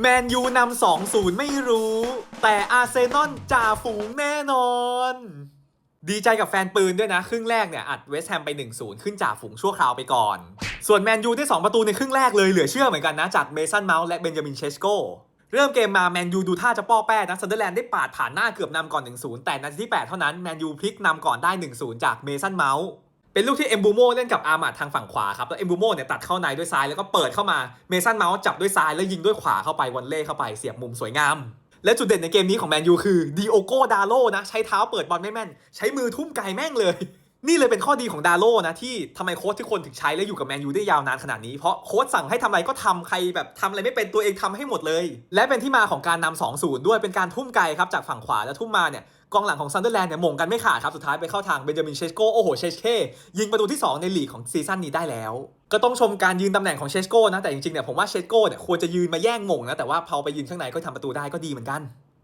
แมนยูนำ2 0 ไม่รู้ แต่อาร์เซนอลจ่าฝูงแน่นอน ดีใจกับแฟนปืนด้วยนะ ครึ่งแรกเนี่ย อัดเวสต์แฮมไป 1-0 ขึ้นจ่าฝูงชั่วคราวไปก่อน ส่วนแมนยูได้ 2 ประตูในครึ่งแรกเลย เหลือเชื่อเหมือนกันนะ จากเมสันเมาส์และเบนจามินเชสโกเริ่มเกมมาแมนยูดูท่าจะป้อแป้นะซันเดอร์แลนด์ได้ปาดผ่านหน้าเกือบนำก่อน 1-0 แต่นาทีที่ 8 เท่านั้นแมนยูพลิกนำก่อนได้ 1-0 จากเมสันเมาส์ เป็นลูกที่เอมบูโมเล่นกับอาร์มาดทางฝั่งขวาครับแล้วเอมบูโมเนี่ยตัดเข้าในด้วยซ้ายแล้วก็เปิดเข้ามาเมสันเมาส์จับด้วยซ้ายแล้วยิงด้วยขวาเข้าไปวันเล่เข้าไปเสียบมุมสวยงาม และจุดเด่นในเกมนี้ของแมนยูคือดิโอโกดาโลนะใช้เท้าเปิดบอลไม่แม่น ใช้มือทุ่มไกลแม่งเลย นี่เลยเป็นข้อดีของดาโลนะที่ทำไมโค้ชทุกคนถึงใช้และอยู่กับแมนยูได้ยาวนานขนาดนี้ เพราะโค้ชสั่งให้ทำอะไรก็ทำใครแบบทำอะไรไม่เป็นตัวเองทำให้หมดเลย และเป็นที่มาของการนำ2-0ด้วยเป็นการทุ่มไกลครับจากฝั่งขวาแล้วทุ่มมาเนี่ยกองหลังของซันเดอร์แลนด์เนี่ยหม่งกันไม่ขาดครับ สุดท้ายไปเข้าทางเบนจามินเชสโกโอ้โหเชสเก้ยิงประตูที่ 2 ในลีกของซีซั่นนี้ได้แล้ว ก็ต้องชมการยืนตำแหน่งของเชสโกนะแต่จริงๆเนี่ยผมว่าเชสโกเนี่ยควรจะยืนมาแย่งหม่งนะแต่ว่าพอไปยืนข้างในก็ทำประตูได้ก็ดีเหมือนกัน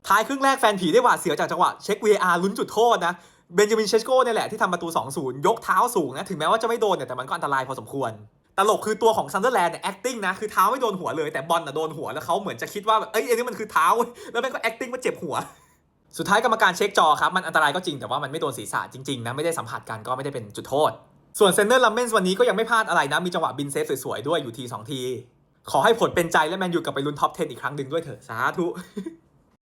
ท้ายครึ่งแรกแฟนผีได้หวาดเสียวจากจังหวะเช็ค VAR ลุ้นจุดโทษนะ เบนจามินเชสโก้เนี่ยแหละที่ทำประตู 2-0 ยกเท้าสูงนะ ถึงแม้ว่าจะไม่โดนเนี่ยแต่มันก็อันตรายพอสมควร ตลกคือตัวของซันเดอร์แลนด์เนี่ย acting นะ คือเท้าไม่โดนหัวเลย แต่บอลน่ะโดนหัวแล้วเขาเหมือนจะคิดว่าแบบเอ้ยอันนี้มันคือเท้า แล้วแม่งก็ acting ว่าเจ็บหัว สุดท้ายกรรมการเช็คจอครับ มันอันตรายก็จริงแต่ว่ามันไม่โดนศีรษะจริงๆนะไม่ได้สัมผัสกันก็ไม่ได้เป็นจุดโทษ ส่วนเซนเนอร์ลัมเมนส์วันนี้ก็ยังไม่พลาดอะไรนะมีจังหวะบินเซฟสวยๆด้วยอยู่ทีสองทีขอให้ผลเป็นใจและแมนยูกลับไปลุ้นท็อป10 อีกครั้งหนึ่งด้วยเถอะสาธุ